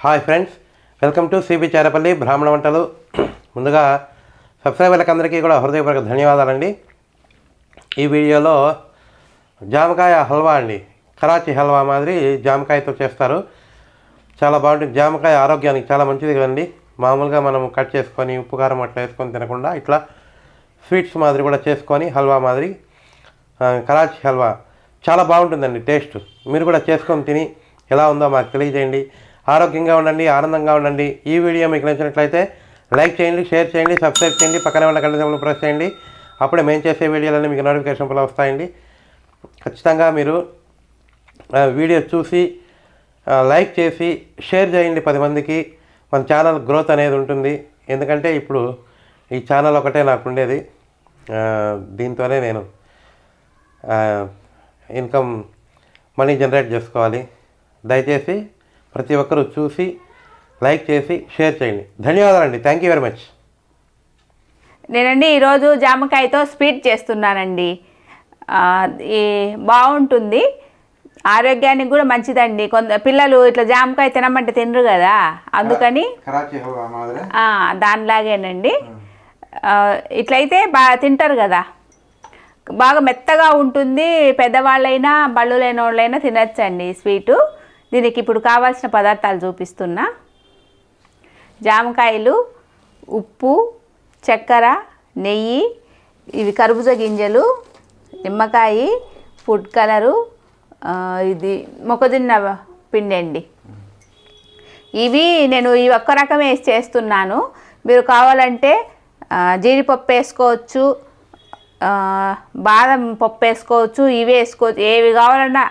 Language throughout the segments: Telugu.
Hi friends welcome to C B Charapalli బ్రాహ్మణ వంటలు. ముందుగా సబ్స్క్రైబర్లకు అందరికీ కూడా హృదయపూర్వక ధన్యవాదాలండి. ఈ వీడియోలో జామకాయ హల్వా అండి. కరాచీ హల్వా మాదిరి జామకాయతో చేస్తారు. చాలా బాగుంటుంది. జామకాయ ఆరోగ్యానికి చాలా మంచిది కదండి. మామూలుగా మనం కట్ చేసుకొని ఉప్పు కారం అట్లా వేసుకొని తినకుండా ఇట్లా స్వీట్స్ మాదిరి కూడా చేసుకొని హల్వా మాదిరి కరాచీ హల్వా. చాలా బాగుంటుందండి టేస్ట్. మీరు కూడా చేసుకొని తిని ఎలా ఉందో మాకు తెలియజేయండి. ఆరోగ్యంగా ఉండండి ఆనందంగా ఉండండి. ఈ వీడియో మీకు నచ్చినట్లయితే లైక్ చేయండి షేర్ చేయండి సబ్స్క్రైబ్ చేయండి పక్కనే ఉన్న గంట ప్రెస్ చేయండి. అప్పుడే మేము చేసే వీడియోలన్నీ మీకు నోటిఫికేషన్ కూడా వస్తాయండి. ఖచ్చితంగా మీరు వీడియో చూసి లైక్ చేసి షేర్ చేయండి పది మందికి. మన ఛానల్ గ్రోత్ అనేది ఉంటుంది. ఎందుకంటే ఇప్పుడు ఈ ఛానల్ ఒకటే నాకు ఉండేది. దీంతోనే నేను ఇన్కమ్ మనీ జనరేట్ చేసుకోవాలి. దయచేసి ప్రతి ఒక్కరూ చూసి లైక్ చేసి షేర్ చేయండి. ధన్యవాదాలండి. థ్యాంక్ యూ వెరీ మచ్ నేనండి ఈరోజు జామకాయతో స్వీట్ చేస్తున్నానండి. ఆ, ఈ బాగుంటుంది. ఆరోగ్యానికి కూడా మంచిదండి. కొంత పిల్లలు ఇట్లా జామకాయ తినమంటే తినరు కదా. అందుకని దానిలాగేనండి. ఆ, ఇట్లయితే బాగా తింటారు కదా. బాగా మెత్తగా ఉంటుంది. పెద్దవాళ్ళైనా బళ్ళు లేని వాళ్ళైనా తినచ్చండి స్వీటు. దీనికి ఇప్పుడు కావాల్సిన పదార్థాలు చూపిస్తున్నా. జామకాయలు ఉప్పు చక్కెర నెయ్యి ఇవి కర్బూజ గింజలు నిమ్మకాయ ఫుడ్ కలరు ఇది మొక్కజొన్న పిండి అండి ఇవి నేను ఈ ఒక్క రకం వేసి చేస్తున్నాను. మీరు కావాలంటే జీడిపప్పు వేసుకోవచ్చు బాదం పప్పు వేసుకోవచ్చు ఇవి వేసుకోవచ్చు ఏవి కావాలన్నా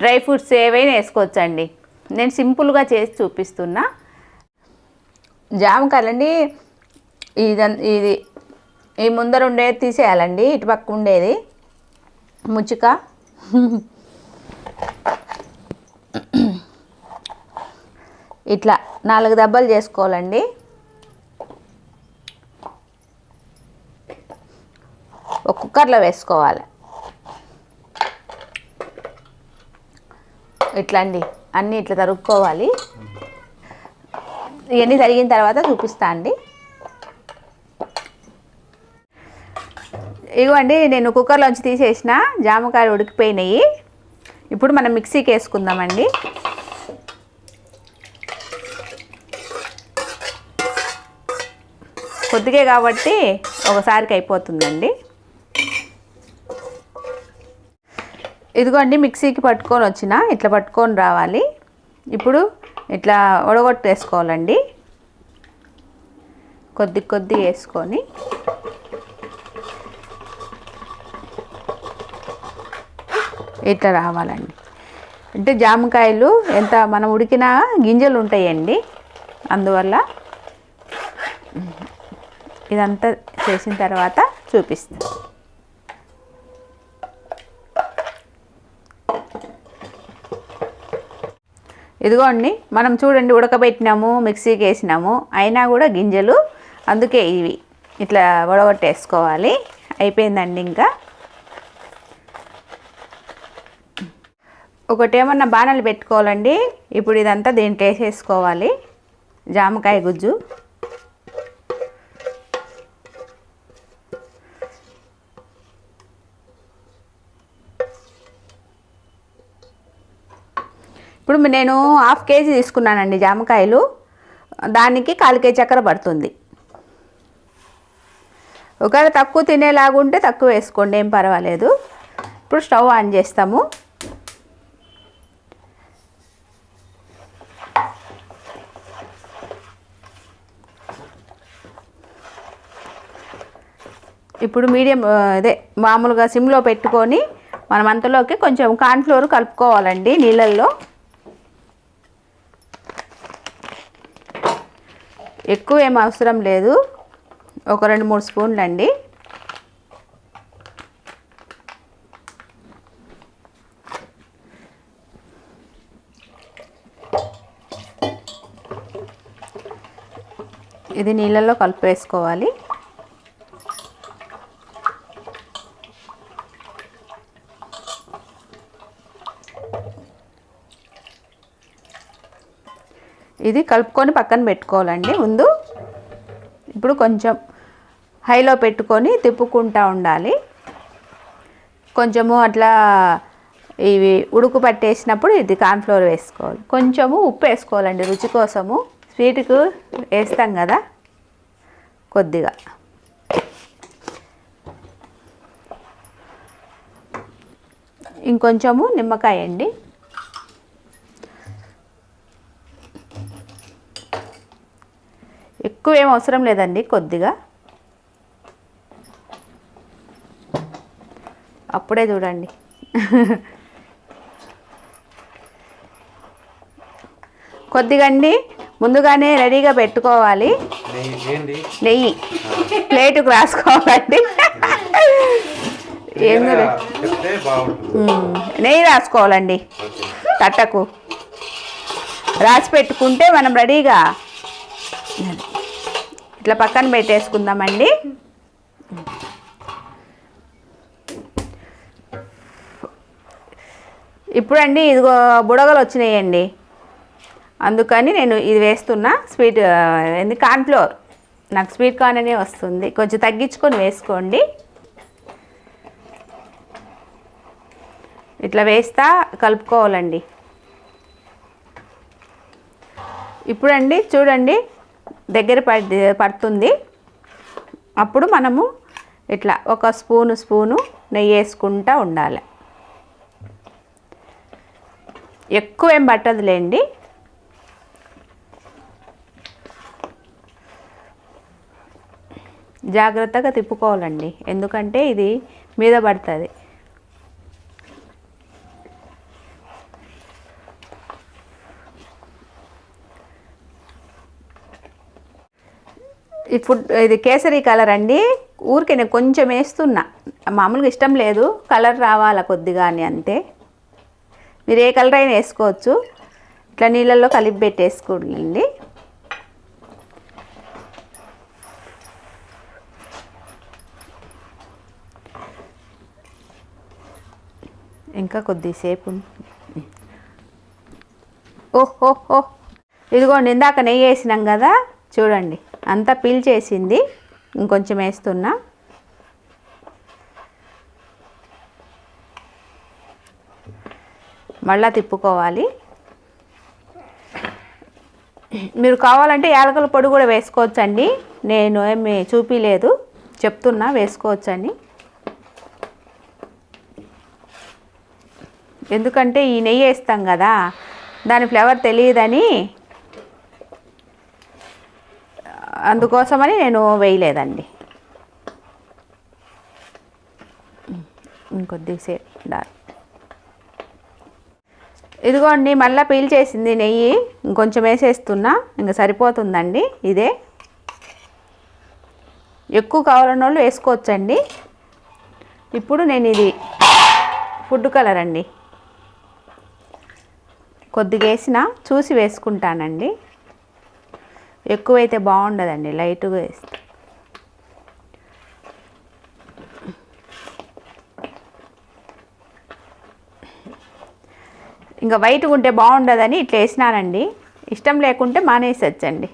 డ్రై ఫ్రూట్స్ ఏవైనా వేసుకోవచ్చండి. నేను సింపుల్గా చేసి చూపిస్తున్నా. జామకాయలండి ఇదం ఇది ఈ ముందర ఉండేది తీసేయాలండి ఇటు పక్క ఉండేది. ముచ్చుక. ఇట్లా నాలుగు దెబ్బలు చేసుకోవాలండి. ఒక కుక్కర్లో వేసుకోవాలి. ఇట్లా అండి అన్నీ ఇట్లా తరుక్కోవాలి. ఇవన్నీ తరిగిన తర్వాత చూపిస్తా అండి. ఇగోండి నేను కుక్కర్లోంచి తీసేసిన జామకాయలు ఉడికిపోయినాయి. ఇప్పుడు మనం మిక్సీకి వేసుకుందామండి. కొద్దిగే కాబట్టి ఒకసారికి అయిపోతుందండి. ఇదిగోండి మిక్సీకి పట్టుకొని వచ్చిన ఇట్లా పట్టుకొని రావాలి. ఇప్పుడు ఇట్లా ఉడగొట్టేసుకోవాలండి కొద్ది కొద్ది వేసుకొని. ఇట్లా రావాలండి. అంటే జామకాయలు ఎంత మనం ఉడికినా గింజలు ఉంటాయండి. అందువల్ల ఇదంతా చేసిన తర్వాత చూపిస్తాను ఇదిగోండి మనం చూడండి ఉడకబెట్టినాము మిక్సీకి వేసినాము అయినా కూడా గింజలు అందుకే ఇవి. ఇట్లా ఉడగొట్టేసుకోవాలి అయిపోయిందండి ఇంకా. ఒకటి ఏమన్నా బాణలు పెట్టుకోవాలండి. ఇప్పుడు ఇదంతా దీంట్లో వేసేసుకోవాలి. జామకాయ గుజ్జు. ఇప్పుడు నేను హాఫ్ కేజీ తీసుకున్నానండి జామకాయలు. దానికి కాలు కేజీ చక్కెర పడుతుంది. ఒకవేళ తక్కువ తినేలాగుంటే తక్కువ వేసుకోండి ఏం పర్వాలేదు. ఇప్పుడు స్టవ్ ఆన్ చేస్తాము. ఇప్పుడు మీడియం అదే మామూలుగా సిమ్లో పెట్టుకొని మనం అంతలోకి కొంచెం కార్న్ఫ్లోర్ కలుపుకోవాలండి నీళ్ళల్లో. ఎక్కువ ఏం అవసరం లేదు. ఒక రెండు మూడు స్పూన్లు అండి. ఇది నీళ్ళల్లో కలిపేసుకోవాలి ఇది కలుపుకొని పక్కన పెట్టుకోవాలండి. ముందు ఇప్పుడు కొంచెం హైలో పెట్టుకొని తిప్పుకుంటూ ఉండాలి. కొంచెము అట్లా ఇవి ఉడుకు పట్టేసినప్పుడు ఇది కార్న్ఫ్లోర్ వేసుకోవాలి. కొంచెము ఉప్పు వేసుకోవాలండి రుచి కోసము. స్వీట్కు వేస్తాం కదా కొద్దిగా. ఇంకొంచెము నిమ్మకాయ అండి ఎక్కువ ఏం అవసరం లేదండి కొద్దిగా. అప్పుడే చూడండి. కొద్దిగా అండి ముందుగానే రెడీగా పెట్టుకోవాలి. నెయ్యి ప్లేటుకు రాసుకోవాలండి. ఉమ్, నెయ్యి రాసుకోవాలండి. తట్టకు. రాసి పెట్టుకుంటే మనం రెడీగా. ఇట్లా పక్కన పెట్టేసుకుందామండి. ఇప్పుడండి ఇదిగో బుడగలు వచ్చినాయండి. అందుకని నేను ఇది వేస్తున్నా. స్వీట్ ఎందుకు కార్న్ఫ్లోర్ నాకు స్వీట్ కార్న్ అనే వస్తుంది. కొంచెం తగ్గించుకొని వేసుకోండి. ఇట్లా వేస్తా కలుపుకోవాలండి. ఇప్పుడండి చూడండి. దగ్గర పడుతుంది. అప్పుడు మనము ఇట్లా ఒక స్పూను స్పూను నెయ్యి వేసుకుంటా ఉండాలి. ఎక్కువ ఏం పట్టదులేండి. జాగ్రత్తగా తిప్పుకోవాలండి. ఎందుకంటే ఇది మీద పడుతుంది. ఈ ఫుడ్ ఇది కేసరి కలర్ అండి. ఊరికే నేను కొంచెం వేస్తున్నా. మామూలుగా ఇష్టం లేదు. కలర్ రావాలా కొద్దిగా అని అంతే మీరు ఏ కలర్ అయినా వేసుకోవచ్చు. ఇట్లా నీళ్ళల్లో కలిపి పెట్టేసుకోండి. ఇంకా కొద్దిసేపు ఉం- ఓహ్ ఇదిగోండి ఇందాక నెయ్యి వేసినాం కదా. చూడండి. అంతా పీల్చేసింది ఇంకొంచెం వేస్తున్నా. మళ్ళా తిప్పుకోవాలి. మీరు కావాలంటే యాలకుల పొడి కూడా వేసుకోవచ్చండి. నేను ఏమి చూపిలేదు. చెప్తున్నా వేసుకోవచ్చని. ఎందుకంటే ఈ నెయ్యి వేస్తాం కదా దాని ఫ్లేవర్ తెలియదని అందుకోసమని నేను వేయలేదండి. ఇంకొద్దిసేపు ఉండాలి. ఇదిగోండి మళ్ళీ పీల్చేసింది నెయ్యి. ఇంకొంచెం వేసేస్తున్నా ఇంకా సరిపోతుందండి ఇదే. ఎక్కువ కావాలన్న వాళ్ళు వేసుకోవచ్చండి. ఇప్పుడు నేను ఇది ఫుడ్ కలర్ అండి. కొద్దిగా వేసిన చూసి వేసుకుంటానండి. ఎక్కువైతే బాగుండదండి లైట్గా వేస్తే. ఇంకా వైట్గా ఉంటే బాగుండదని ఇట్లా వేసినానండి. ఇష్టం లేకుంటే మానేసచ్చండి.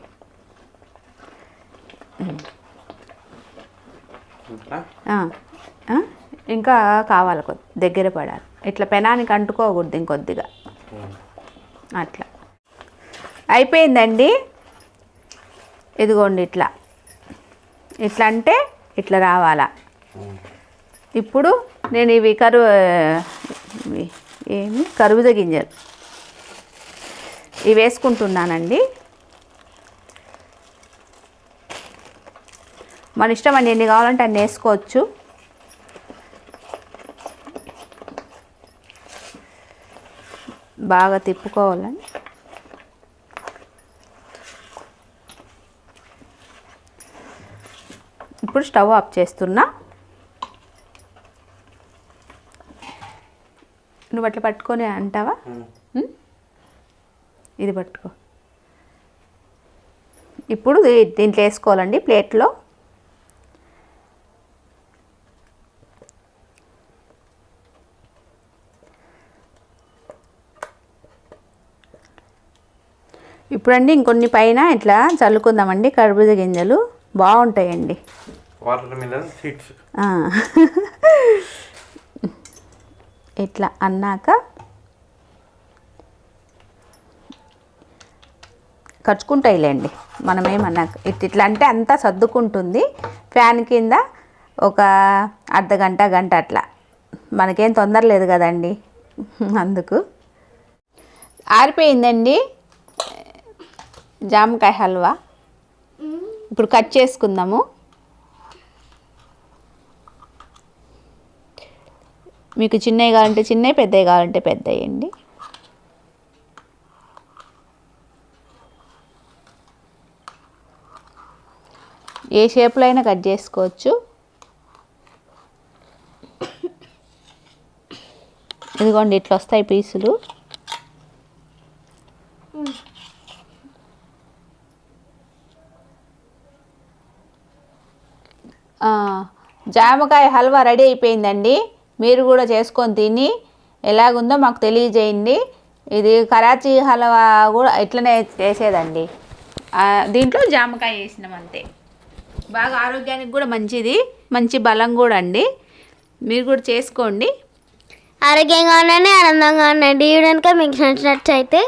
ఇంకా? కావాలి కొద్ది దగ్గర పడాలి. ఇట్లా పెనానికి అంటుకోకూడదు ఇంకొద్దిగా. అట్లా. అయిపోయిందండి. ఇదిగోండి ఇట్లా. ఇట్లా అంటే ఇట్లా రావాలా. ఇప్పుడు నేను ఇవి కరువు ఏమి? కరువుద గింజలు. ఇవి వేసుకుంటున్నానండి. మన ఇష్టం అండి ఎన్ని కావాలంటే అన్ని వేసుకోవచ్చు. బాగా తిప్పుకోవాలండి. ఇప్పుడు స్టవ్ ఆఫ్ చేస్తున్నా. నువ్వు అట్లా పట్టుకొని అంటావా? ఇది పట్టుకో. ఇప్పుడు దీంట్లో వేసుకోవాలండి ప్లేట్లో. ఇప్పుడండి ఇంకొన్ని పైన ఇట్లా చల్లుకుందామండి కర్బూజ గింజలు. బాగుంటాయండి. Watermelon seeds. ఇట్లా అన్నాక ఖర్చుకుంటాయిలేండి మనమేమన్నా ఇట్ ఇట్లా అంటే అంతా సర్దుకుంటుంది. ఫ్యాన్ కింద ఒక అర్ధ గంట గంట అట్లా. మనకేం తొందర లేదు కదండి. అందుకు. ఆరిపోయిందండి. జామకాయ హల్వా. ఇప్పుడు కట్ చేసుకుందాము. మీకు చిన్నవి కావాలంటే చిన్నవి పెద్దవి కావాలంటే పెద్దవి అండి. ఏ షేప్లో అయినా కట్ చేసుకోవచ్చు. ఇదిగోండి ఇట్లా వస్తాయి పీసులు. జామకాయ హల్వా రెడీ అయిపోయిందండి. మీరు కూడా చేసుకొని తిని ఎలాగుందో మాకు తెలియజేయండి. ఇది కరాచీ హల్వా కూడా ఇట్లనే చేసేదండి. దీంట్లో జామకాయ వేసినాం అంతే. బాగా ఆరోగ్యానికి కూడా మంచిది. మంచి బలం కూడా అండి. మీరు కూడా చేసుకోండి. ఆరోగ్యంగా ఉండండి ఆనందంగా ఉండండి. వీడియో కనుక మీకు నచ్చినట్లయితే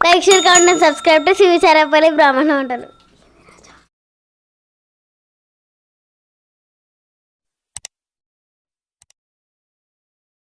like share comment subscribe to C V బ్రాహ్మణ ఉంటారు